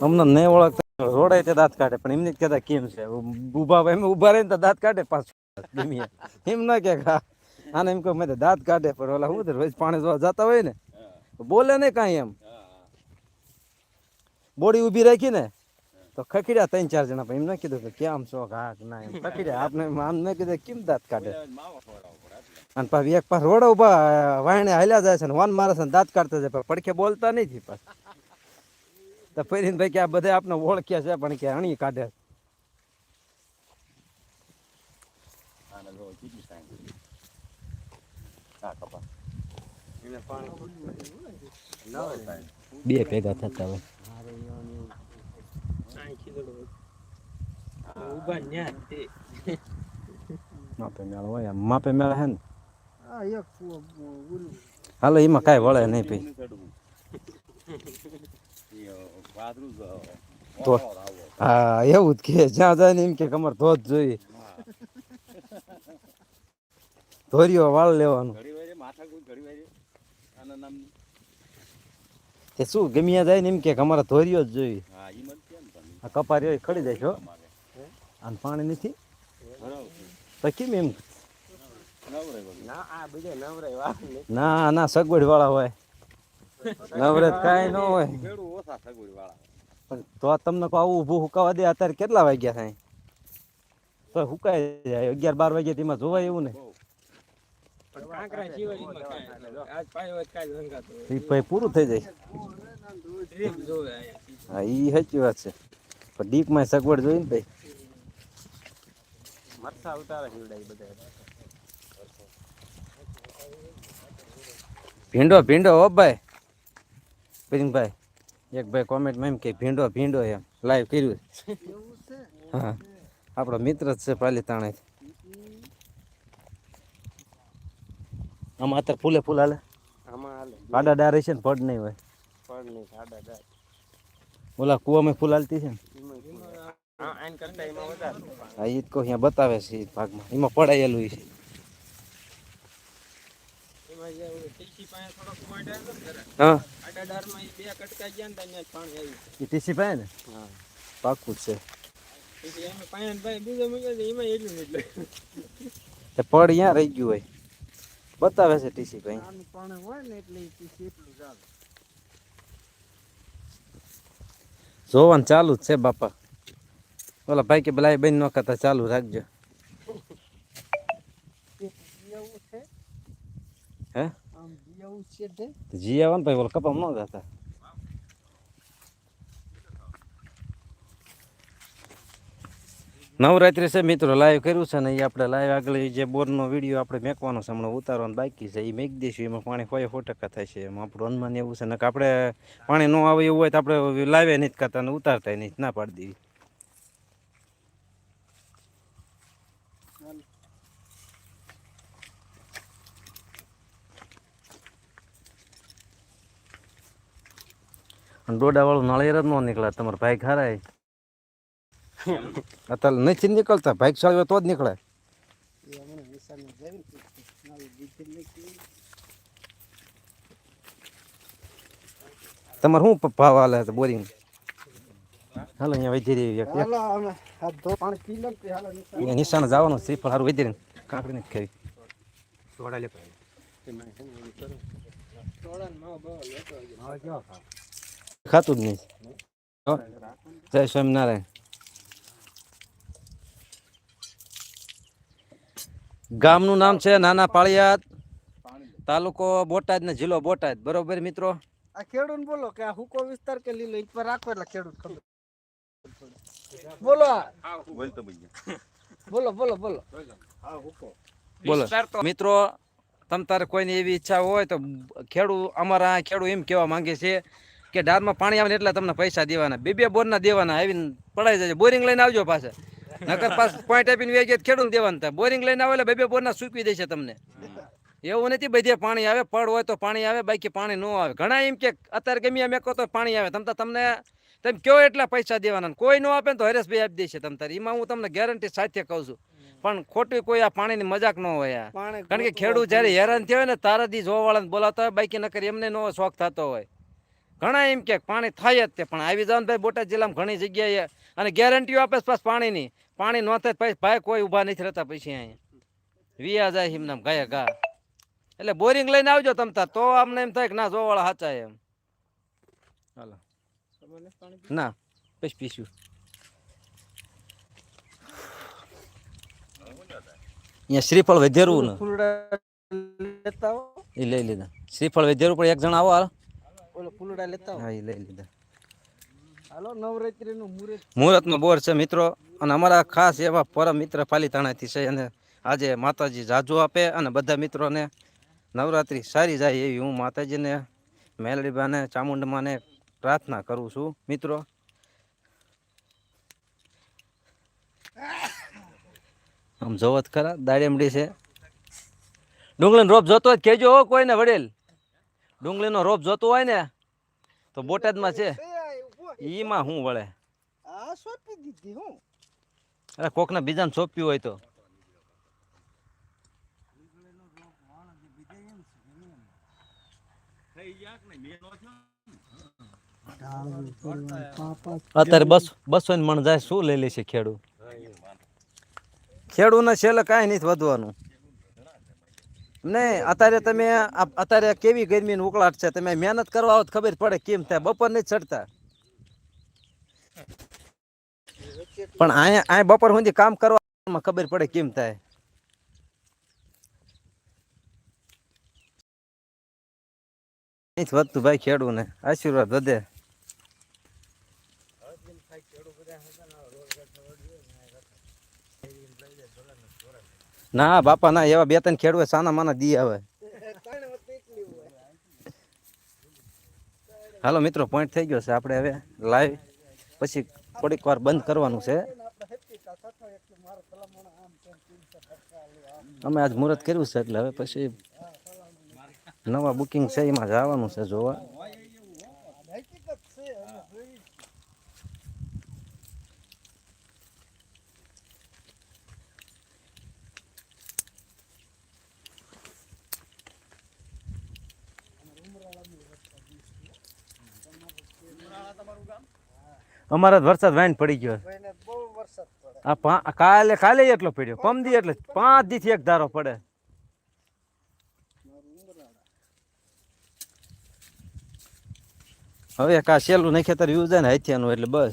અમને નહીં ઓળખતા રોડાય તે દાંત કાઢે પણ એમને જ કહેતા કેમ છે. ઊભા એમ ઊભા રહીને તો દાંત કાઢે પાછું. એમ ના કે આને એમ કહું મેં દાંત કાઢે પણ ઓલા શું રોજ પાણી જોવા જતા હોય ને બોલે ને કાંઈ એમ. બોડી ઊભી રાખી ને તો ખખડ્યા ત્રણ ચાર જણા એમ ના કીધું કે કેમ છો ઘાક ના એમ. ખખડ્યા આપને આમ ન કીધું, કેમ દાંત કાઢે. અને પછી એક પાસ રોડ ઊભા, વાયણે હાલ્યા જાય છે ને વાન મારે છે દાંત કાઢતા જાય પડખે બોલતા નથી પાછ. તો ફરીને ભાઈ કે આ બધા આપને ઓળખ્યા છે, પણ કે અણી કાઢે. બે ભેગા થતા હોય. માપે મેળ હોય આમ માપે મેળ હે ને હાલો એમાં કાંઈ વળે નહીં ભાઈ તો- હા એવું જ કે જ્યાં જાય ને એમ કે કમર ધોધ જોઈએ ધોરીઓ વાળ લેવાનું. તે શું ગમ્યા જાય ને એમ કે અમારે ધોરીઓ જ જોઈએ હા, ઈ મત કેમ તમે? આ કપારી હોય ખડી જાય છો. અને પાણી નથી? બરાબર. તો કેમ એમ. ના ના. સગવડ વાળા હોય. નવરત કાંઈ ન હોય. તો તમને કહું આવું ઊભું હુકાવા દે અત્યારે કેટલા વાગ્યા થાય? તો હુકાઈ જાય અગિયાર બાર વાગ્યા તેમાં જોવાય એવું ને? પૂરું થઈ જાય. હા એ સાચી વાત છે. પણ ડીપમાં સગવડ જોઈ ને ભાઈ. મરચાં ઉતારે જીવડાય બધા. ભીંડો ભીંડો હો ભાઈ. ભાઈ એક ભાઈ કોમેન્ટમાં એમ કે ભીંડો ભીંડો એમ. લાઈવ કર્યું હા. આપણો મિત્ર જ છે પાલીતાણે આમાં અત્યારે ફૂલે ફૂલ હાલે? આડા ડારે છે ને પડ નહીં હોય. ઓલા કુવામાં ફૂલ હાલતી છે ને? હા જ કહું અહીંયા બતાવે છે ઈદ ભાગમાં. એમાં પડાયેલું છે. હા. ટીસી પાસે ને? પાકું જ છે. તે પડ અહીંયા રહી ગયું હોય. બતાવે છે ટીસી ભાઈ જોવાનું ચાલુ જ છે બાપા. ઓલા ભાઈ કે ભલાઈ બેન ન કરતા ચાલુ રાખજો. હે? જી આવો ને ભાઈ, ઓલા કપામ ન જતા. નવરાત્રી છે મિત્રો લાઈવ કર્યું છે ને એ આપણે લાઈવ આગળ જે બોરનો વીડિયો આપણે મેકવાનો છે, હમણાં ઉતારવાનો બાકી છે એ મેંક દઈશું, એમાં પાણી હોય સો થાય છે. એમાં આપણું અનુમાન એવું છે ને કે આપણે પાણી ન આવે એવું હોય તો આપણે લાઈવે નથી કરતા ઉતારતા નહીં, ના પાડી દેવી. અને ડોડા વાળું નળિયેર જ ન નીકળે તમારા ભાઈ ખરાય અત્યારે નથી નીકળતા ભાઈ ચાલવે તો જ નીકળે. તમારે શું ભાવ હાલે છે બોરિંગ? હાલો અહીંયા વધી રહી એક અહીંયા નિશાને જવાનું છે પણ સારું વધી રહી કાંકડી નથી ખાવી. સોડા લે. ખાતું જ નહીં. જય સ્વામિનારાયણ. ગામનું નામ છે નાના પાળિયાદ તાલુકો બોટાદ ને જિલ્લો બોટાદ. બરોબર મિત્રો? આ ખેડૂત બોલો કે આ હુકો વિસ્તાર કે લીલો એક પર રાખો એટલે ખેડૂત ખબર બોલો બોલ. બોલો બોલો બોલો. બોલો. મિત્રો તમ તારે કોઈની એવી ઈચ્છા હોય તો ખેડૂત અમારા ખેડૂત એમ કહેવા માંગે છે કે ડારમાં પાણી આવે એટલે તમને પૈસા દેવાના. બે બે બોરના દેવાના આવીને પડાઈ જાય બોરિંગ લઈને આવજો પાછા. નકર પાસ પોઈન્ટ આપીને વેચીએ ખેડૂત દેવાના થાય. બોરિંગ લઈને આવે એટલે બે બે બોરના સૂકવી દેશે તમને. એવું નથી બધે પાણી આવે પડ હોય તો પાણી આવે બાકી પાણી ન આવે. ઘણા એમ કે અત્યારે ગમે એમ કહો તો પાણી આવે. તમ તાર તમને તમે કયો એટલા પૈસા દેવાના કોઈ ન આપે ને તો હરેશભાઈ આપી દેશે તમ તારે. એમાં હું તમને ગેરંટી સાથે કહું છું. પણ ખોટી કોઈ આ પાણીની મજાક ન હોય કારણ કે ખેડૂત જયારે હેરાન થયો હોય ને તારાથી જોવાવાળાને બોલાવતા હોય બાકી નકર એમને નો શોખ થતો હોય. ઘણા એમ કે પાણી થાય જ તે પણ આવી જાવ ભાઈ બોટાદ જિલ્લામાં ઘણી જગ્યાએ અને ગેરંટીઓ આપે છે પાછ પાણીની. પાણી ન થાય પછી ભાઈ કોઈ ઊભા નથી રહેતા પછી અહીંયા. વિયા જાય હિમનામ ગયા ગા એટલે બોરિંગ લઈને આવજો તમ તાર તો અમને એમ થાય કે ના જોવાળા સાચા એમ. હાલો. ના પછી પીશું. અહીંયા શ્રીફળ વધેરવું ને. એ લઈ લીધા. શ્રીફળ વધેરવું પણ એક જણ આવો હાલો. ફૂલડા લેતા હા એ લઈ લીધા. હાલો નવરાત્રી મુહૂર્ત. મુહૂર્તનો બોર છે મિત્રો. અને અમારા ખાસ એવા પરમ મિત્ર પાલીતાણાથી છે અને આજે માતાજી જાજુ આપે અને બધા મિત્રોને નવરાત્રી સારી જાય એવી હું માતાજીને મેલડીબાને ચામુંડમાને પ્રાર્થના કરું છું મિત્રો. આમ જોવો જ ખરા દાડેમડી છે. ડુંગળીનો રોપ જોતો હોય કેજો કોઈને વડેલ. ડુંગળીનો રોપ જોતો હોય ને તો બોટાદમાં છે? ઈમાં હું વળે? આ સોંપી દીધી હું. અરે કોકને બીજાને સોંપ્યું હોય તો. અત્યારે બસ બસો ને મણ જાય શું લઈ લેશે ખેડૂ ખેડૂતને છેલ્લે કાંઈ નથી વધવાનું. નહીં અત્યારે તમે અત્યારે કેવી ગરમીની ઉકળાટ છે? તમે મહેનત કરવા આવો ખબર પડે કેમ થાય. બપોર નહીં ચડતા. પણ અહીંયા અહીંયા બપોર સુધી કામ કરવામાં ખબર પડે કેમ થાય. વધતું ભાઈ ખેડૂત ને આશીર્વાદ વધે. ના, બાપા, ના, એવા બે ત્રણ ખેડવે સાના માના દી આવે. હાલો મિત્રો પોઈન્ટ થઈ ગયો છે. આપણે હવે લાઈવ પછી થોડીક વાર બંધ કરવાનું છે. અમે આજ મુહૂર્ત કર્યું છે એટલે હવે પછી નવા બુકિંગ છે, એમાં જવાનું છે જોવા. અમારા વરસાદ વાઈન પડી ગયો છે. ભાઈને બહુ વરસાદ પડે. આ પા- કાલે કાલે એટલો પડ્યો. પમદી એટલે પાંચ દી થી એક ધારો પડે. હવે કા સેલું નહીં ખેતર યુઝ ને હાથિયાનું એટલે બસ.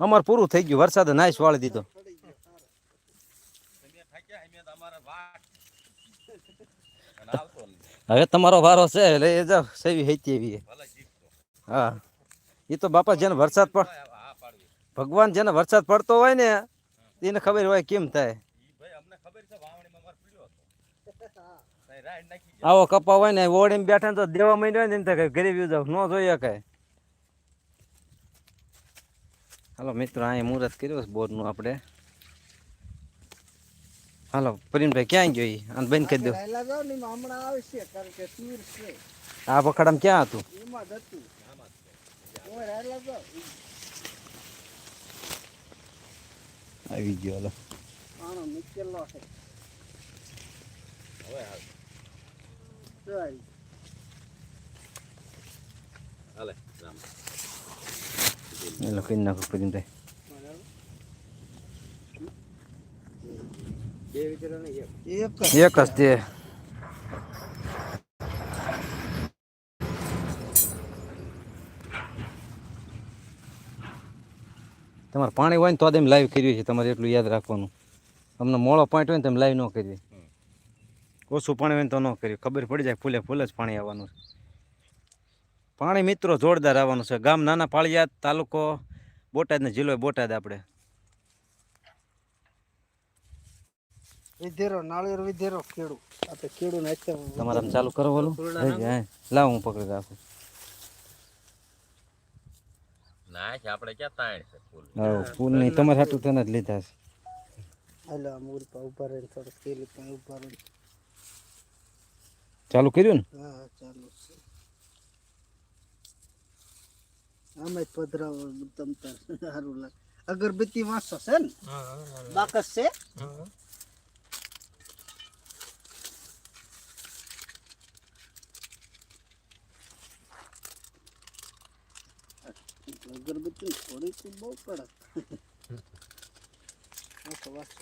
અમાર પૂરું થઈ ગયું. વરસાદ નાઈસ વાળી દીધો. હવે તમારો વારો છે એટલે એ જાવ સેવી હૈતી એવી હા. એ તો બાપા જેને વરસાદ પડ ભગવાન જેને વરસાદ પડતો હોય ને એને ખબર હોય કેમ થાય. આવો કપા હોય ને ઓળીને બેઠા તો દેવા માંડ્યો ને એમ ગરીબ જાવ ન જોઈએ કઈ હાલો મિત્રો અહીંયા મુહૂર્ત કર્યું છે બોરનું આપણે. હાલો પ્રેમભાઈ ક્યાં ગયો અને બંધ કરી દો. આ પખડામાં ક્યાં હતું એમાં જ હતું ઓય રહેલા જાવ આવી ગયો હાલો આનો નીચેલો છે. જોઈ હાલે. રામ. એલો કરી નાખો પ્રિનભાઈ એક. એક જ તે. તમારે પાણી હોય ને તો એમ લાઈવ કર્યું છે તમારે એટલું યાદ રાખવાનું. તમને મોળો પોઈન્ટ હોય ને તમે લાઈવ ન કરવી ઓછું પાણી હોય ને તો ન કર્યું ખબર પડી જાય ફૂલે ફૂલે જ પાણી આવવાનું છે. પાણી મિત્રો જોરદાર આવવાનું છે. ગામ નાના પાળિયાદ તાલુકો બોટાદ ને જિલ્લો બોટાદ આપણે. વિધેરો નાળિયેર વિધેરો ખેડૂ આ તો ખેડૂ ને તમારે ચાલુ કરો બોલું લાવ હું પકડી રાખું. ના છે આપણે ક્યાં તાણ છે ફૂલ. હા ફૂલ નહીં તમારે હાટું તને જ લીધા છે. હાલો મૂળ પર ઊભા રહે થોડું સ્કેલ પર ઊભા રહે ચાલુ કર્યું ને? હા ચાલુ છે. આમાં પધરાવો તમ સારું લાગે. અગરબત્તી વાંચો છે ને? બાકસ છે? અગરબત્તી થોડી તો બહુ કડક વાંચો વાંચો